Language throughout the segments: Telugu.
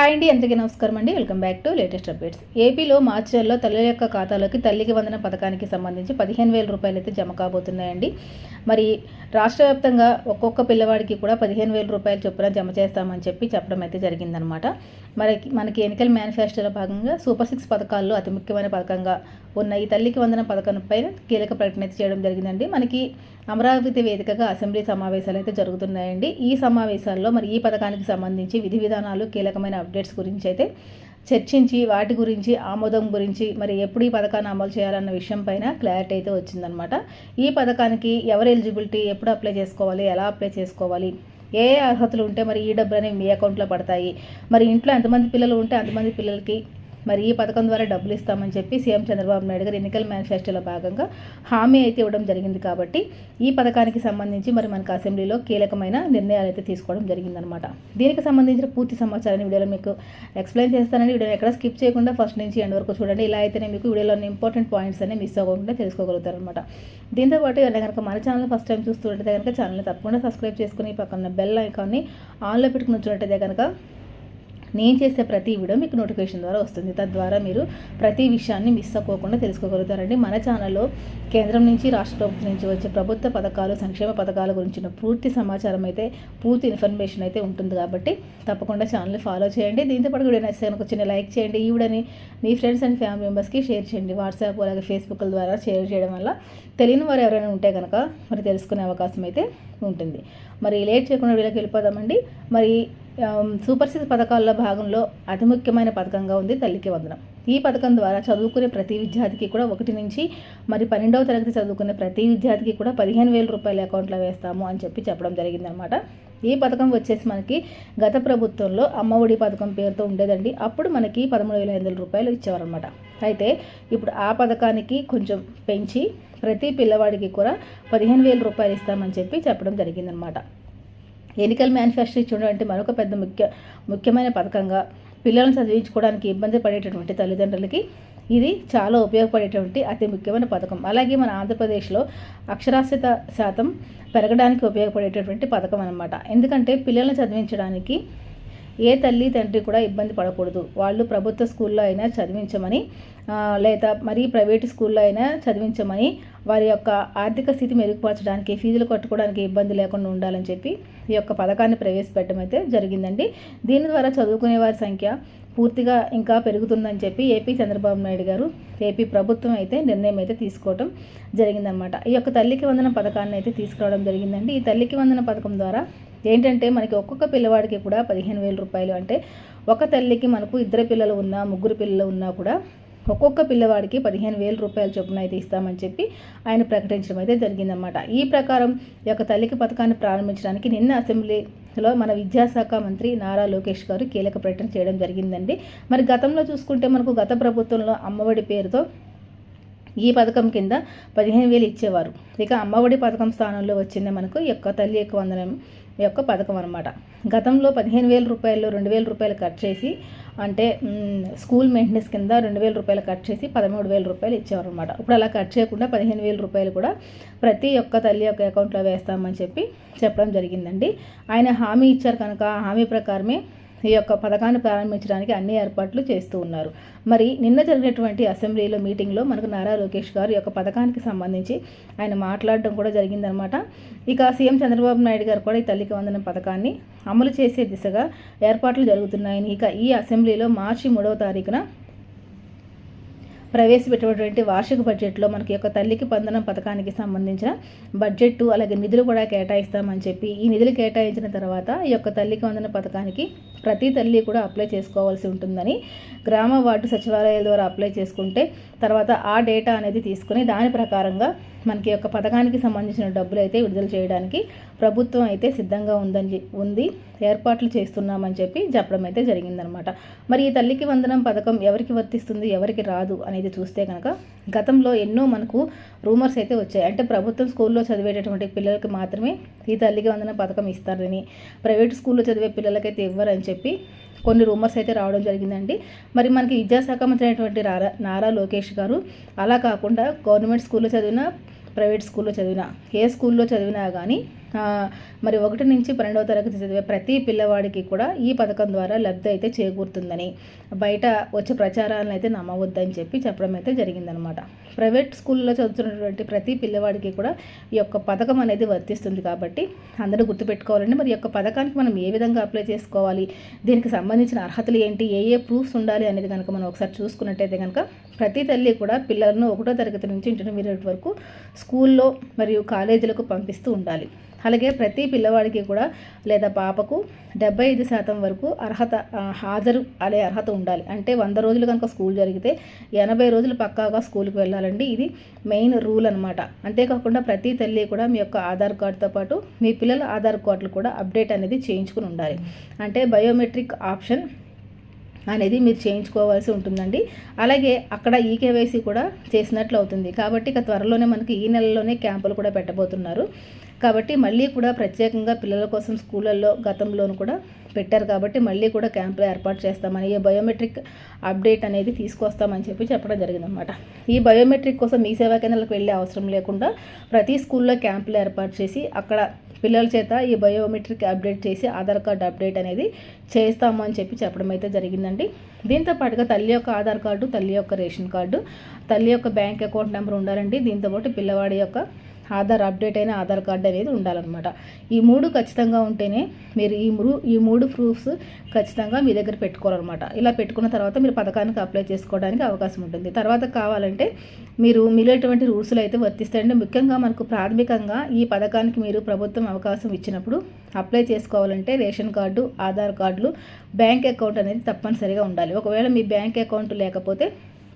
హాయ్ అండి అందరికీ నమస్కారం అండి. Welcome back to latest updates. ఏపీలో మార్చి నెలలో తల్లి యొక్క ఖాతాలోకి తల్లికి వందన పథకానికి సంబంధించి పదిహేను వేల రూపాయలు అయితే జమ కాబోతున్నాయండి. మరి రాష్ట్ర వ్యాప్తంగా ఒక్కొక్క పిల్లవాడికి కూడా పదిహేను వేల రూపాయలు చొప్పున జమ చేస్తామని చెప్పి చెప్పడం అయితే జరిగిందనమాట మరి మనకి ఎన్నికల మేనిఫెస్టోలో భాగంగా సూపర్ సిక్స్ పథకాల్లో అతి ముఖ్యమైన పథకంగా ఉన్న ఈ తల్లికి వందన పథకం పైన కీలక ప్రకటన అయితే చేయడం జరిగిందండి. మనకి అమరావతి వేదికగా అసెంబ్లీ సమావేశాలు అయితే జరుగుతున్నాయండి. ఈ సమావేశాల్లో మరి ఈ పథకానికి సంబంధించి విధి విధానాలు కీలకమైన అప్డేట్స్ గురించి అయితే చర్చించి వాటి గురించి ఆమోదం గురించి మరి ఎప్పుడు ఈ పథకాన్ని అమలు చేయాలన్న విషయం పైన క్లారిటీ అయితే వచ్చిందనమాట ఈ పథకానికి ఎవరు ఎలిజిబిలిటీ ఎప్పుడు అప్లై చేసుకోవాలి ఎలా అప్లై చేసుకోవాలి ఏ అర్హతలు ఉంటే మరి ఈ డబ్బులు అనేవి మీ అకౌంట్లో పడతాయి. మరి ఇంట్లో ఎంతమంది పిల్లలు ఉంటే అంతమంది పిల్లలకి మరి ఈ పథకం ద్వారా డబ్బులు ఇస్తామని చెప్పి సీఎం చంద్రబాబు నాయుడు గారు ఎన్నికల మేనిఫెస్టోలో భాగంగా హామీ అయితే ఇవ్వడం జరిగింది కాబట్టి ఈ పథకానికి సంబంధించి మరి మనకు అసెంబ్లీలో కీలకమైన నిర్ణయాలు అయితే తీసుకోవడం జరిగిందనమాట దీనికి సంబంధించిన పూర్తి సమాచారాన్ని వీడియోలో మీకు ఎక్స్ప్లెయిన్ చేస్తానని వీడియో ఎక్కడ స్కిప్ చేయకుండా ఫస్ట్ నుంచి ఎండ్ వరకు చూడండి. ఇలా అయితేనే మీకు వీడియోలోని ఇంపార్టెంట్ పాయింట్స్ అనేవి మిస్ అవ్వకుండా తెలుసుకోగలుగుతారు అనమాట దీంతో పాటు ఎవరైనా కనుక మన ఛానల్ ఫస్ట్ టైం చూస్తుంటే కనుక ఛానల్ని తప్పకుండా సబ్స్క్రైబ్ చేసుకుని పక్కన బెల్ ఐకాన్ని ఆన్లో పెట్టుకుని చూడటైతే కనుక నేను చేసే ప్రతి వీడియో మీకు నోటిఫికేషన్ ద్వారా వస్తుంది. తద్వారా మీరు ప్రతి విషయాన్ని మిస్ అవ్వకుండా తెలుసుకోగలుగుతారండి. మన ఛానల్లో కేంద్రం నుంచి రాష్ట్ర ప్రభుత్వం నుంచి వచ్చే ప్రభుత్వ పథకాలు సంక్షేమ పథకాల గురించిన పూర్తి సమాచారం అయితే పూర్తి ఇన్ఫర్మేషన్ అయితే ఉంటుంది కాబట్టి తప్పకుండా ఛానల్ ఫాలో చేయండి. దీంతో పాటు వీడియో నచ్చితే కనుక చిన్న లైక్ చేయండి. ఈ వీడియోని మీ ఫ్రెండ్స్ అండ్ ఫ్యామిలీ మెంబర్స్కి షేర్ చేయండి. వాట్సాప్ అలాగే ఫేస్బుక్ ద్వారా షేర్ చేయడం వల్ల తెలియని వారు ఎవరైనా ఉంటే కనుక మరి తెలుసుకునే అవకాశం అయితే ఉంటుంది. మరి లేట్ చేయకుండా వీళ్ళకి వెళ్ళిపోదామండి. మరి సూపర్ సిక్స్ పథకాల్లో భాగంలో అతి ముఖ్యమైన పథకంగా ఉంది తల్లికి వందనం. ఈ పథకం ద్వారా చదువుకునే ప్రతి విద్యార్థికి కూడా ఒకటి నుంచి మరి పన్నెండవ తరగతి చదువుకునే ప్రతి విద్యార్థికి కూడా పదిహేను వేల రూపాయల అకౌంట్లో వేస్తాము అని చెప్పి చెప్పడం జరిగిందనమాట ఈ పథకం వచ్చేసి మనకి గత ప్రభుత్వంలో అమ్మఒడి పథకం పేరుతో ఉండేదండి. అప్పుడు మనకి పదమూడు వేల ఐదు వందల రూపాయలు ఇచ్చేవారనమాట అయితే ఇప్పుడు ఆ పథకానికి కొంచెం పెంచి ప్రతి పిల్లవాడికి కూడా పదిహేను వేల రూపాయలు ఇస్తామని చెప్పి చెప్పడం జరిగిందనమాట ఎన్నికల మేనిఫెస్టో చూడండి మరొక పెద్ద ముఖ్య ముఖ్యమైన పథకంగా పిల్లలను చదివించుకోవడానికి ఇబ్బంది పడేటటువంటి తల్లిదండ్రులకి ఇది చాలా ఉపయోగపడేటువంటి అతి ముఖ్యమైన పథకం. అలాగే మన ఆంధ్రప్రదేశ్లో అక్షరాస్యత శాతం పెరగడానికి ఉపయోగపడేటటువంటి పథకం అనమాట ఎందుకంటే పిల్లల్ని చదివించడానికి ఏ తల్లి తండ్రి కూడా ఇబ్బంది పడకూడదు. వాళ్ళు ప్రభుత్వ స్కూల్లో అయినా చదివించమని లేదా మరీ ప్రైవేట్ స్కూల్లో అయినా చదివించమని వారి యొక్క ఆర్థిక స్థితి మెరుగుపరచడానికి ఫీజులు కట్టుకోవడానికి ఇబ్బంది లేకుండా ఉండాలని చెప్పి ఈ యొక్క పథకాన్ని ప్రవేశపెట్టడం అయితే జరిగిందండి. దీని ద్వారా చదువుకునే వారి సంఖ్య పూర్తిగా ఇంకా పెరుగుతుందని చెప్పి ఏపీ చంద్రబాబు నాయుడు గారు ఏపీ ప్రభుత్వం అయితే నిర్ణయం అయితే తీసుకోవడం జరిగిందనమాట ఈ యొక్క తల్లికి వందన పథకాన్ని అయితే తీసుకురావడం జరిగిందండి. ఈ తల్లికి వందన పథకం ద్వారా ఏంటంటే మనకి ఒక్కొక్క పిల్లవాడికి కూడా పదిహేను వేల రూపాయలు అంటే ఒక తల్లికి మనకు ఇద్దరు పిల్లలు ఉన్నా ముగ్గురు పిల్లలు ఉన్నా కూడా ఒక్కొక్క పిల్లవాడికి పదిహేను వేల రూపాయల చొప్పున అయితే ఇస్తామని చెప్పి ఆయన ప్రకటించడం అయితే జరిగిందనమాట ఈ ప్రకారం ఈ యొక్క తల్లికి పథకాన్ని ప్రారంభించడానికి నిన్న అసెంబ్లీలో మన విద్యాశాఖ మంత్రి నారా లోకేష్ గారు కీలక ప్రకటన చేయడం జరిగిందండి. మరి గతంలో చూసుకుంటే మనకు గత ప్రభుత్వంలో అమ్మఒడి పేరుతో ఈ పథకం కింద పదిహేను వేలు ఇచ్చేవారు. ఇక అమ్మఒడి పథకం స్థానంలో వచ్చింది మనకు యొక్క తల్లి యొక్క వందనం. యొక్క పథకం అనమాట గతంలో పదిహేను వేల రూపాయలు రెండు వేల రూపాయలు కట్ చేసి అంటే స్కూల్ మెయింటెనెన్స్ కింద రెండు వేల రూపాయలు కట్ చేసి పదమూడు వేల రూపాయలు ఇచ్చేవారనమాట ఇప్పుడు అలా కట్ చేయకుండా పదిహేను వేల రూపాయలు కూడా ప్రతి ఒక్క తల్లి యొక్క అకౌంట్లో వేస్తామని చెప్పి చెప్పడం జరిగిందండి. ఆయన హామీ ఇచ్చారు కనుక ఆ హామీ ప్రకారమే ఈ యొక్క పథకాన్ని ప్రారంభించడానికి అన్ని ఏర్పాట్లు చేస్తూ ఉన్నారు. మరి నిన్న జరిగినటువంటి అసెంబ్లీలో మీటింగ్లో మనకు నారా లోకేష్ గారు ఈ యొక్క పథకానికి సంబంధించి ఆయన మాట్లాడడం కూడా జరిగిందనమాట ఇక సీఎం చంద్రబాబు నాయుడు గారు కూడా ఈ తల్లికి వందన పథకాన్ని అమలు చేసే దిశగా ఏర్పాట్లు జరుగుతున్నాయని ఇక ఈ అసెంబ్లీలో మార్చి మూడవ తారీఖున ప్రవేశపెట్టినటువంటి వార్షిక బడ్జెట్లో మనకి యొక్క తల్లికి పందనం పథకానికి సంబంధించిన బడ్జెట్ అలాగే నిధులు కూడా కేటాయిస్తామని చెప్పి ఈ నిధులు కేటాయించిన తర్వాత ఈ యొక్క తల్లికి వందన పథకానికి ప్రతి తల్లి కూడా అప్లై చేసుకోవాల్సి ఉంటుందని గ్రామ వార్డు సచివాలయాల ద్వారా అప్లై చేసుకుంటే తర్వాత ఆ డేటా అనేది తీసుకుని దాని ప్రకారంగా మనకి యొక్క పథకానికి సంబంధించిన డబ్బులు అయితే విడుదల చేయడానికి ప్రభుత్వం అయితే సిద్ధంగా ఉందని ఉంది. ఏర్పాట్లు చేస్తున్నామని చెప్పి చెప్పడం అయితే జరిగిందనమాట. మరి ఈ తల్లికి వందనం పథకం ఎవరికి వర్తిస్తుంది ఎవరికి రాదు అనేది చూస్తే కనుక గతంలో ఎన్నో మనకు రూమర్స్ అయితే వచ్చాయి. అంటే ప్రభుత్వం స్కూల్లో చదివేటటువంటి పిల్లలకి మాత్రమే ఈ తల్లికి వందన పథకం ఇస్తారని ప్రైవేట్ స్కూల్లో చదివే పిల్లలకైతే ఇవ్వరని చెప్పి కొన్ని రూమర్స్ అయితే రావడం జరిగిందండి. మరి మనకి విద్యాశాఖ మంత్రి అయినటువంటి నారా నారా లోకేష్ గారు అలా కాకుండా గవర్నమెంట్ స్కూల్లో చదివిన ప్రైవేట్ స్కూల్లో చదివినా ఏ స్కూల్లో చదివినా కానీ మరి ఒకటి నుంచి పన్నెండవ తరగతి చదివే ప్రతి పిల్లవాడికి కూడా ఈ పథకం ద్వారా లబ్ధి అయితే చేకూరుతుందని. బయట వచ్చే ప్రచారాలను అయితే నమ్మవద్దని చెప్పి చెప్పడం అయితే జరిగిందనమాట. ప్రైవేట్ స్కూల్లో చదువుతున్నటువంటి ప్రతి పిల్లవాడికి కూడా ఈ యొక్క పథకం అనేది వర్తిస్తుంది కాబట్టి అందరూ గుర్తుపెట్టుకోవాలండి. మరి ఈ యొక్క పథకానికి మనం ఏ విధంగా అప్లై చేసుకోవాలి? దీనికి సంబంధించిన అర్హతలు ఏంటి? ఏ ఏ ప్రూఫ్స్ ఉండాలి అనేది కనుక మనం ఒకసారి చూసుకున్నట్టయితే కనుక ప్రతి తల్లి కూడా పిల్లలను ఒకటో తరగతి నుంచి ఇంటర్మీడియట్ వరకు స్కూల్లో మరియు కాలేజీలకు పంపిస్తూ ఉండాలి. అలాగే ప్రతి పిల్లవాడికి కూడా లేదా పాపకు డెబ్బై ఐదు శాతం వరకు అర్హత హాజరు అనే అర్హత ఉండాలి. అంటే వంద రోజులు కనుక స్కూల్ జరిగితే ఎనభై రోజులు పక్కాగా స్కూల్కి వెళ్ళాలండి. ఇది మెయిన్ రూల్ అనమాట అంతేకాకుండా ప్రతి తల్లి కూడా మీ యొక్క ఆధార్ కార్డుతో పాటు మీ పిల్లల ఆధార్ కార్డులు కూడా అప్డేట్ అనేది చేయించుకుని ఉండాలి. అంటే బయోమెట్రిక్ ఆప్షన్ అనేది మీరు చేయించుకోవాల్సి ఉంటుందండి. అలాగే అక్కడ ఈ కేవైసీ కూడా చేసినట్లు అవుతుంది. కాబట్టి ఇక త్వరలోనే మనకి ఈ నెలలోనే క్యాంపులు కూడా పెట్టబోతున్నారు. కాబట్టి మళ్ళీ కూడా ప్రత్యేకంగా పిల్లల కోసం స్కూళ్ళల్లో గతంలోనూ కూడా పెట్టారు కాబట్టి మళ్ళీ కూడా క్యాంపులు ఏర్పాటు చేస్తామని ఈ బయోమెట్రిక్ అప్డేట్ అనేది తీసుకొస్తామని చెప్పి చెప్పడం జరిగిందనమాట ఈ బయోమెట్రిక్ కోసం మీ సేవా కేంద్రాలకు వెళ్ళే అవసరం లేకుండా ప్రతి స్కూల్లో క్యాంపులు ఏర్పాటు చేసి అక్కడ పిల్లల చేత ఈ బయోమెట్రిక్ అప్డేట్ చేసి ఆధార్ కార్డు అప్డేట్ అనేది చేస్తాము అని చెప్పి చెప్పడం అయితే జరిగిందండి. దీంతో పాటుగా తల్లి యొక్క ఆధార్ కార్డు తల్లి యొక్క రేషన్ కార్డు తల్లి యొక్క బ్యాంక్ అకౌంట్ నెంబర్ ఉండాలండి. దీంతో పాటు పిల్లవాడి యొక్క ఆధార్ అప్డేట్ అయిన ఆధార్ కార్డు అనేది ఉండాలన్నమాట. ఈ మూడు ఖచ్చితంగా ఉంటేనే మీరు ఈ మూడు ఈ మూడు ప్రూఫ్స్ ఖచ్చితంగా మీ దగ్గర పెట్టుకోవాలన్నమాట. ఇలా పెట్టుకున్న తర్వాత మీరు పథకానికి అప్లై చేసుకోవడానికి అవకాశం ఉంటుంది. తర్వాత కావాలంటే మీరు మిగిలినటువంటి రూల్స్లు అయితే వర్తిస్తాయండి. ముఖ్యంగా మనకు ప్రాథమికంగా ఈ పథకానికి మీరు ప్రభుత్వం అవకాశం ఇచ్చినప్పుడు అప్లై చేసుకోవాలంటే రేషన్ కార్డు ఆధార్ కార్డులు బ్యాంక్ అకౌంట్ అనేది తప్పనిసరిగా ఉండాలి. ఒకవేళ మీ బ్యాంక్ అకౌంట్ లేకపోతే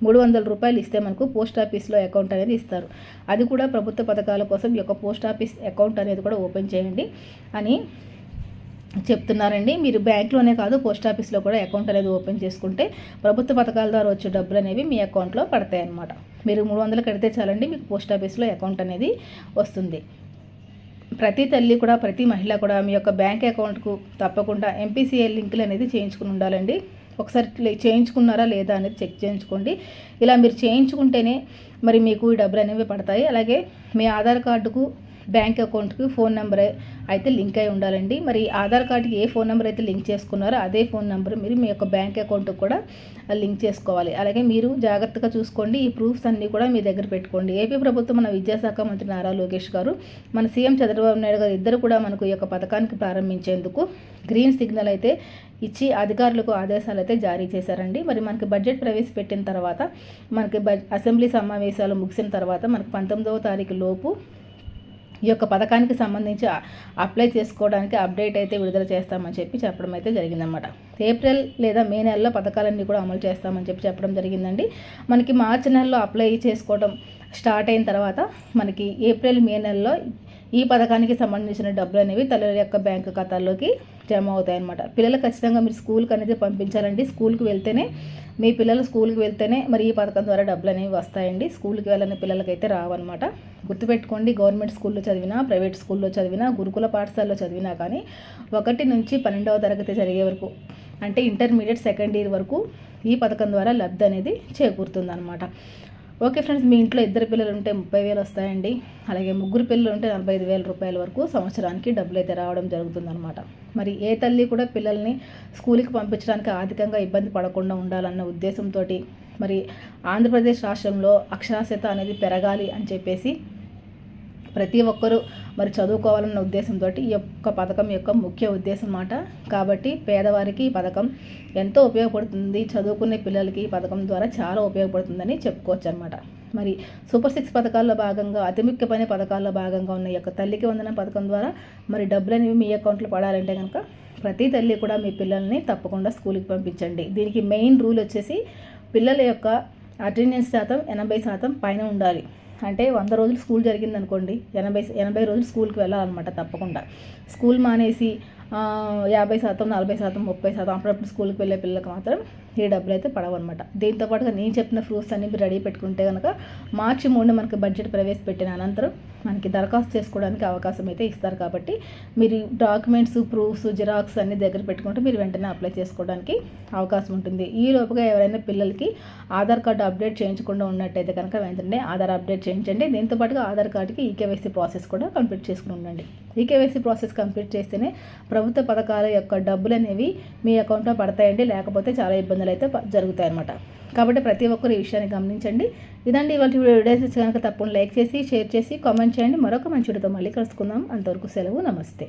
మూడు వందల రూపాయలు ఇస్తే మనకు పోస్ట్ ఆఫీస్లో అకౌంట్ అనేది ఇస్తారు. అది కూడా ప్రభుత్వ పథకాల కోసం ఈ యొక్క పోస్ట్ ఆఫీస్ అకౌంట్ అనేది కూడా ఓపెన్ చేయండి అని చెప్తున్నారండి. మీరు బ్యాంక్లోనే కాదు పోస్ట్ ఆఫీస్లో కూడా అకౌంట్ అనేది ఓపెన్ చేసుకుంటే ప్రభుత్వ పథకాల ద్వారా వచ్చే డబ్బులు అనేవి మీ అకౌంట్లో పడతాయి అన్నమాట మీరు మూడు వందలు కడితే చాలండి మీకు పోస్ట్ ఆఫీస్లో అకౌంట్ అనేది వస్తుంది. ప్రతి తల్లి కూడా ప్రతి మహిళ కూడా మీ యొక్క బ్యాంక్ అకౌంట్కు తప్పకుండా ఎంపీసీఏ లింకులు అనేది చేయించుకుని ఉండాలండి. ఒకసారి చేయించుకున్నారా లేదా అనేది చెక్ చేయించుకోండి. ఇలా మీరు చేయించుకుంటేనే మరి మీకు ఈ డబ్బులు అనేవి పడతాయి. అలాగే మీ ఆధార్ కార్డుకు బ్యాంక్ అకౌంట్కి ఫోన్ నెంబర్ అయితే లింక్ అయి ఉండాలండి. మరి ఆధార్ కార్డుకి ఏ ఫోన్ నెంబర్ అయితే లింక్ చేసుకున్నారో అదే ఫోన్ నెంబర్ మీరు మీ యొక్క బ్యాంక్ అకౌంట్కి కూడా లింక్ చేసుకోవాలి. అలాగే మీరు జాగ్రత్తగా చూసుకోండి. ఈ ప్రూఫ్స్ అన్నీ కూడా మీ దగ్గర పెట్టుకోండి. ఏపీ ప్రభుత్వం మన విద్యాశాఖ మంత్రి నారా లోకేష్ గారు మన సీఎం చంద్రబాబు నాయుడు గారు ఇద్దరు కూడా మనకు ఈ యొక్క పథకానికి ప్రారంభించేందుకు గ్రీన్ సిగ్నల్ అయితే ఇచ్చి అధికారులకు ఆదేశాలు అయితే జారీ చేశారండి. మరి మనకి బడ్జెట్ ప్రవేశపెట్టిన తర్వాత మనకి బడ్ అసెంబ్లీ సమావేశాలు ముగిసిన తర్వాత మనకు పంతొమ్మిదవ తారీఖు లోపు ఈ యొక్క పథకానికి సంబంధించి అప్లై చేసుకోవడానికి అప్డేట్ అయితే విడుదల చేస్తామని చెప్పి చెప్పడం అయితే జరిగిందనమాట ఏప్రిల్ లేదా మే నెలలో పథకాలన్నీ కూడా అమలు చేస్తామని చెప్పి చెప్పడం జరిగిందండి. మనకి మార్చి నెలలో అప్లై చేసుకోవడం స్టార్ట్ అయిన తర్వాత మనకి ఏప్రిల్ మే నెలలో ఈ పథకానికి సంబంధించిన డబ్బులు అనేవి తల్లుల యొక్క బ్యాంకు ఖాతాల్లోకి జమ అవుతాయి అన్నమాట పిల్లలు ఖచ్చితంగా మీరు స్కూల్కి అనేది పంపించాలండి. స్కూల్కి వెళ్తేనే మీ పిల్లలు స్కూల్కి వెళ్తేనే మరి ఈ పథకం ద్వారా డబ్బులు అనేవి వస్తాయండి. స్కూల్కి వెళ్ళని పిల్లలకైతే రావన్నమాట. గుర్తుపెట్టుకోండి గవర్నమెంట్ స్కూల్లో చదివినా ప్రైవేట్ స్కూల్లో చదివినా గురుకుల పాఠశాలలో చదివినా కానీ ఒకటి నుంచి పన్నెండవ తరగతి జరిగే వరకు అంటే ఇంటర్మీడియట్ సెకండ్ ఇయర్ వరకు ఈ పథకం ద్వారా లబ్ధి అనేది చేకూరుతుంది ఓకే ఫ్రెండ్స్ మీ ఇంట్లో ఇద్దరు పిల్లలు ఉంటే ముప్పై వేలు వస్తాయండి. అలాగే ముగ్గురు పిల్లలు ఉంటే నలభై ఐదు వేల రూపాయల వరకు సంవత్సరానికి డబ్బులు అయితే రావడం జరుగుతుందన్నమాట. మరి ఏ తల్లి కూడా పిల్లల్ని స్కూల్కి పంపించడానికి ఆర్థికంగా ఇబ్బంది పడకుండా ఉండాలన్న ఉద్దేశంతో మరి ఆంధ్రప్రదేశ్ రాష్ట్రంలో అక్షరాస్యత అనేది పెరగాలి అని చెప్పేసి ప్రతి ఒక్కరూ మరి చదువుకోవాలన్న ఉద్దేశంతో ఈ యొక్క పథకం యొక్క ముఖ్య ఉద్దేశం మాట కాబట్టి పేదవారికి ఈ పథకం ఎంతో ఉపయోగపడుతుంది చదువుకునే పిల్లలకి ఈ పథకం ద్వారా చాలా ఉపయోగపడుతుందని చెప్పుకోవచ్చు అనమాట మరి సూపర్ సిక్స్ పథకాల్లో భాగంగా అతి ముఖ్యమైన పథకాల్లో భాగంగా ఉన్న ఈ యొక్క తల్లికి వందన పథకం ద్వారా మరి డబ్బులు అనేవి మీ అకౌంట్లో పడాలంటే కనుక ప్రతి తల్లి కూడా మీ పిల్లల్ని తప్పకుండా స్కూల్కి పంపించండి. దీనికి మెయిన్ రూల్ వచ్చేసి పిల్లల యొక్క అటెండెన్స్ శాతం ఎనభై శాతం పైన ఉండాలి. అంటే వంద రోజులు స్కూల్ జరిగింది అనుకోండి ఎనభై ఎనభై రోజులు స్కూల్కి వెళ్ళాలన్నమాట తప్పకుండా. స్కూల్ మానేసి యాభై శాతం నలభై శాతం ముప్పై శాతం అప్పుడప్పుడు స్కూల్కి వెళ్ళే పిల్లలకు మాత్రం ఈ డబ్బులు అయితే పడవు అనమాట దీంతో పాటుగా నేను చెప్పిన ప్రూఫ్స్ అన్ని మీరు రెడీ పెట్టుకుంటే కనుక మార్చి మూడు మనకి బడ్జెట్ ప్రవేశపెట్టిన అనంతరం మనకి దరఖాస్తు చేసుకోవడానికి అవకాశం అయితే ఇస్తారు కాబట్టి మీరు డాక్యుమెంట్స్ ప్రూఫ్స్ జిరాక్స్ అన్ని దగ్గర పెట్టుకుంటే మీరు వెంటనే అప్లై చేసుకోవడానికి అవకాశం ఉంటుంది. ఈ లోపుగా ఎవరైనా పిల్లలకి ఆధార్ కార్డు అప్డేట్ చేయించకుండా ఉన్నట్టయితే కనుక వెంటనే ఆధార్ అప్డేట్ చేయించండి. దీంతో పాటుగా ఆధార్ కార్డుకి ఈకేవైసీ ప్రాసెస్ కూడా కంప్లీట్ చేసుకుని ఉండండి. ఈకేవైసీ ప్రాసెస్ కంప్లీట్ చేస్తేనే ప్రభుత్వ పథకాల యొక్క డబ్బులు అనేవి మీ అకౌంట్లో పడతాయండి. లేకపోతే చాలా ఇబ్బంది ఇబ్బందులు అయితే జరుగుతాయి అన్నమాట కాబట్టి ప్రతి ఒక్కరు ఈ విషయాన్ని గమనించండి. ఇదండి ఇవాళ వీడియోస్ కనుక తప్పకుండా లైక్ చేసి షేర్ చేసి కామెంట్ చేయండి. మరొక మంచి వీడియోతో మళ్ళీ కలుసుకుందాం. అంతవరకు సెలవు. నమస్తే.